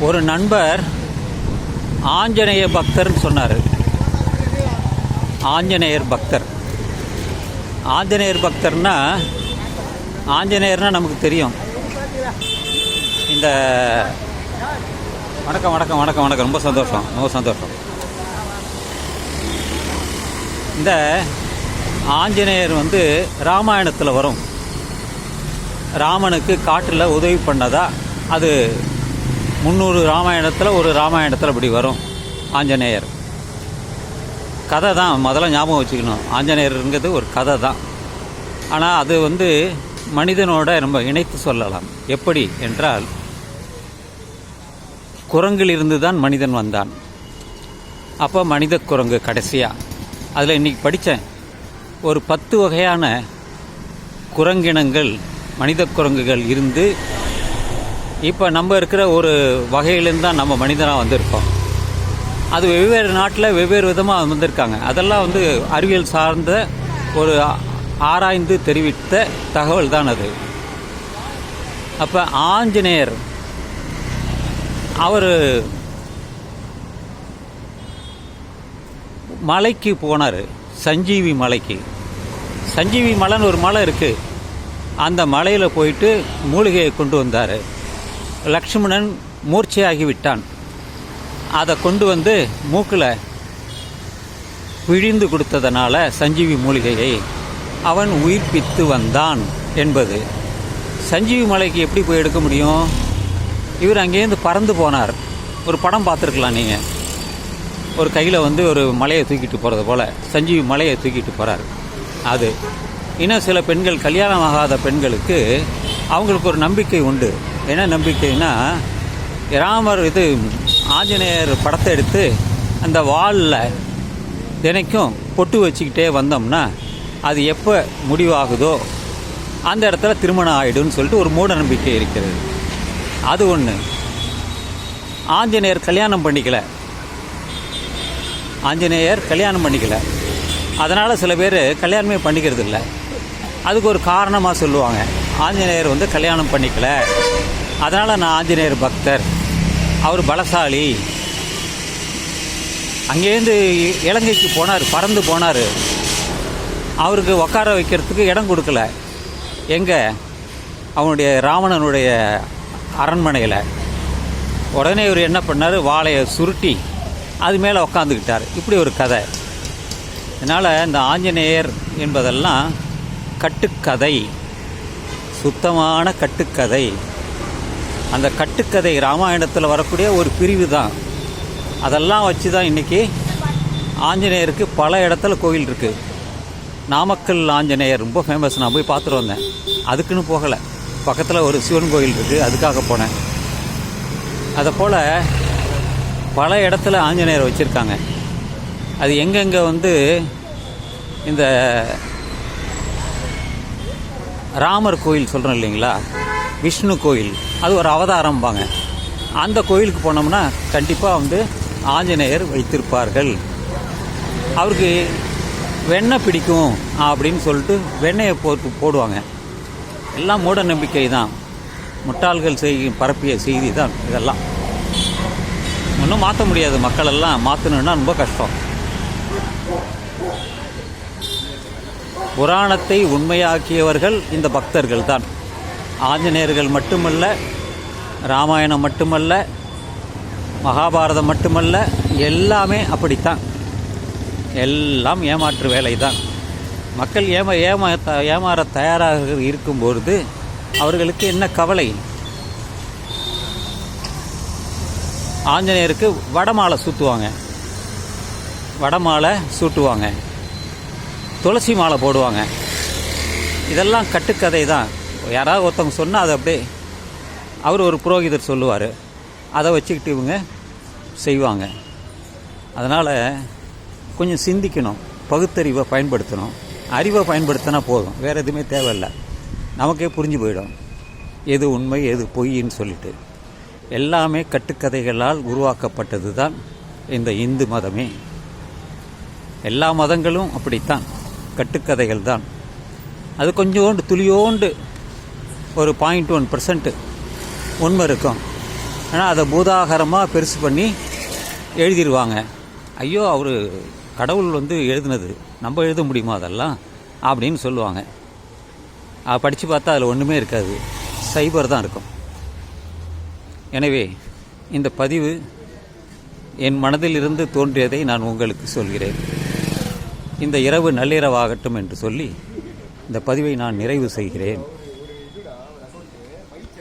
ஒரு நண்பர் ஆஞ்சநேய பக்தர்னு சொன்னார். ஆஞ்சநேயர் பக்தர். ஆஞ்சநேயர் பக்தர்னா ஆஞ்சநேயர்னால் நமக்கு தெரியும். இந்த வணக்கம் வணக்கம் வணக்கம் வணக்கம். ரொம்ப சந்தோஷம் ரொம்ப சந்தோஷம். இந்த ஆஞ்சநேயர் வந்து ராமாயணத்தில் வரும். ராமனுக்கு காட்டில் உதவி பண்ணதா? அது முந்நூறு ராமாயணத்தில் ஒரு ராமாயணத்தில் இப்படி வரும். ஆஞ்சநேயர். கதை தான் முதல்ல ஞாபகம் வச்சுக்கணும். ஆஞ்சநேயருங்கிறது ஒரு கதை தான் ஆனால் அது வந்து மனிதனோட நம்ம இணைத்து சொல்லலாம். எப்படி என்றால் குரங்கிலிருந்து தான் மனிதன் வந்தான். அப்போ மனித குரங்கு கடைசியாக அதில் இன்னைக்கு படித்தேன் ஒரு பத்து வகையான குரங்கினங்கள் மனித குரங்குகள் இருந்து இப்போ நம்ம இருக்கிற ஒரு வகையிலேருந்து தான் நம்ம மனிதனாக வந்திருக்கோம். அது வெவ்வேறு நாட்டில் வெவ்வேறு விதமாக வந்திருக்காங்க. அதெல்லாம் வந்து அறிவியல் சார்ந்த ஒரு ஆராய்ந்து தெரிவித்த தகவல் தான் அது. அப்போ ஆஞ்சநேயர் அவர் மலைக்கு போனார் சஞ்சீவி மலைக்கு. சஞ்சீவி மலைன்னு ஒரு மலை இருக்குது அந்த மலையில் போயிட்டு மூலிகையை கொண்டு வந்தார். லக்ஷ்மணன் மூர்ச்சையாகி விட்டான் அதை கொண்டு வந்து மூக்கில் விழிந்து கொடுத்ததனால சஞ்சீவி மூலிகையை அவன் உயிர்ப்பித்து வந்தான் என்பது. சஞ்சீவி மலைக்கு எப்படி போய் எடுக்க முடியும்? இவர் அங்கேருந்து பறந்து போனார். ஒரு படம் பார்த்துருக்கலாம் நீங்கள் ஒரு கையில் வந்து ஒரு மலையை தூக்கிட்டு போகிறது போல் சஞ்சீவி மலையை தூக்கிட்டு போகிறார் அது. இன்னும் சில பெண்கள் கல்யாணம் ஆகாத பெண்களுக்கு அவங்களுக்கு ஒரு நம்பிக்கை உண்டு. என்ன நம்பிக்கைன்னா ராமர் இது ஆஞ்சநேயர் படத்தை எடுத்து அந்த வாலில் தினைக்கும் பொட்டு வச்சுக்கிட்டே வந்தோம்னா அது எப்போ முடிவாகுதோ அந்த இடத்துல திருமணம் ஆகிடும்னு சொல்லிட்டு ஒரு மூட நம்பிக்கை இருக்கிறது. அது ஒன்று ஆஞ்சநேயர் கல்யாணம் பண்ணிக்கல. ஆஞ்சநேயர் கல்யாணம் பண்ணிக்கல. அதனால் சில பேர் கல்யாணமே பண்ணிக்கிறது இல்லை அதுக்கு ஒரு காரணமாக சொல்லுவாங்க. ஆஞ்சநேயர் வந்து கல்யாணம் பண்ணிக்கல. அதனால் நான் ஆஞ்சநேயர் பக்தர். அவர் பலசாலி. அங்கேருந்து இலங்கைக்கு போனார் பறந்து போனார். அவருக்கு உட்கார வைக்கிறதுக்கு இடம் கொடுக்கல. எங்கே? அவனுடைய ராவணனுடைய அரண்மனையில். உடனே இவர் என்ன பண்ணார்? வாழையை சுருட்டி அது மேலே உக்காந்துக்கிட்டார். இப்படி ஒரு கதை. அதனால் இந்த ஆஞ்சநேயர் என்பதெல்லாம் கட்டுக்கதை. சுத்தமான கட்டுக்கதை. அந்த கட்டுக்கதை ராமாயணத்தில் வரக்கூடிய ஒரு பிரிவு தான். அதெல்லாம் வச்சு தான் இன்றைக்கி ஆஞ்சநேயருக்கு பல இடத்துல கோயில் இருக்குது நாமக்கல் ஆஞ்சநேயர் ரொம்ப ஃபேமஸ் நான் போய் பார்த்துட்டு வந்தேன். அதுக்குன்னு போகலை. பக்கத்தில் ஒரு சிவன் கோயில் இருக்குது அதுக்காக போனேன். அதை போல் பல இடத்துல ஆஞ்சநேயர் வச்சுருக்காங்க. அது எங்கெங்கே வந்து இந்த ராமர் கோயில் சொல்கிறோம் இல்லைங்களா? விஷ்ணு கோயில். அது ஒரு அவதாரம்பாங்க அந்த கோயிலுக்கு போனோம்னா கண்டிப்பாக வந்து ஆஞ்சநேயர் வைத்திருப்பார்கள். அவருக்கு வெண்ணெய் பிடிக்கும் அப்படின்னு சொல்லிட்டு வெண்ணெயை போட்டு போடுவாங்க. எல்லாம் மூட நம்பிக்கை தான். முட்டாள்கள் செய் பரப்பிய செய்தி தான் இதெல்லாம். ஒன்றும் மாற்ற முடியாது. மக்களெல்லாம் மாற்றணுன்னா ரொம்ப கஷ்டம். புராணத்தை உண்மையாக்கியவர்கள் இந்த பக்தர்கள் தான் ஆஞ்சநேயர்கள் மட்டுமல்ல ராமாயணம் மட்டுமல்ல மகாபாரதம் மட்டுமல்ல எல்லாமே அப்படித்தான். எல்லாம் ஏமாற்று வேலை தான் மக்கள் ஏமா ஏமா ஏமாற தயாராக இருக்கும்பொழுது அவர்களுக்கு என்ன கவலை? ஆஞ்சநேயருக்கு வடமாலை சூட்டுவாங்க. வடமாலை சூட்டுவாங்க. துளசி மாலை போடுவாங்க. இதெல்லாம் கட்டுக்கதை தான் யாராவது ஒருத்தவங்க சொன்னால் அதை அப்படியே அவர் ஒரு புரோகிதர் சொல்லுவார். அதை வச்சுக்கிட்டு இவங்க செய்வாங்க. அதனால் கொஞ்சம் சிந்திக்கணும். பகுத்தறிவை பயன்படுத்தணும். அறிவை பயன்படுத்தினா போதும். வேறு எதுவுமே தேவையில்லை. நமக்கே புரிஞ்சு போயிடும். எது உண்மை எது பொய்ன்னு சொல்லிட்டு. எல்லாமே கட்டுக்கதைகளால் உருவாக்கப்பட்டது தான் இந்த இந்து மதமே. எல்லா மதங்களும் அப்படித்தான். கட்டுக்கதைகள் தான் அது கொஞ்சோண்டு துளியோண்டு ஒரு பாயிண்ட் ஒன் பர்சன்ட்டு உண்மை இருக்கும். ஆனால் அதை பூதாகரமாக பெருசு பண்ணி எழுதிடுவாங்க ஐயோ அவர் கடவுள் வந்து எழுதுனது நம்ம எழுத முடியுமா அதெல்லாம்? அப்படின்னு சொல்லுவாங்க. படித்து பார்த்தா அதில் ஒன்றுமே இருக்காது. சைபர் தான் இருக்கும். எனவே இந்த பதிவு என் மனதில் இருந்து தோன்றியதை நான் உங்களுக்கு சொல்கிறேன். இந்த இரவு நள்ளிரவாகட்டும் என்று சொல்லி இந்த பதிவை நான் நிறைவு செய்கிறேன்.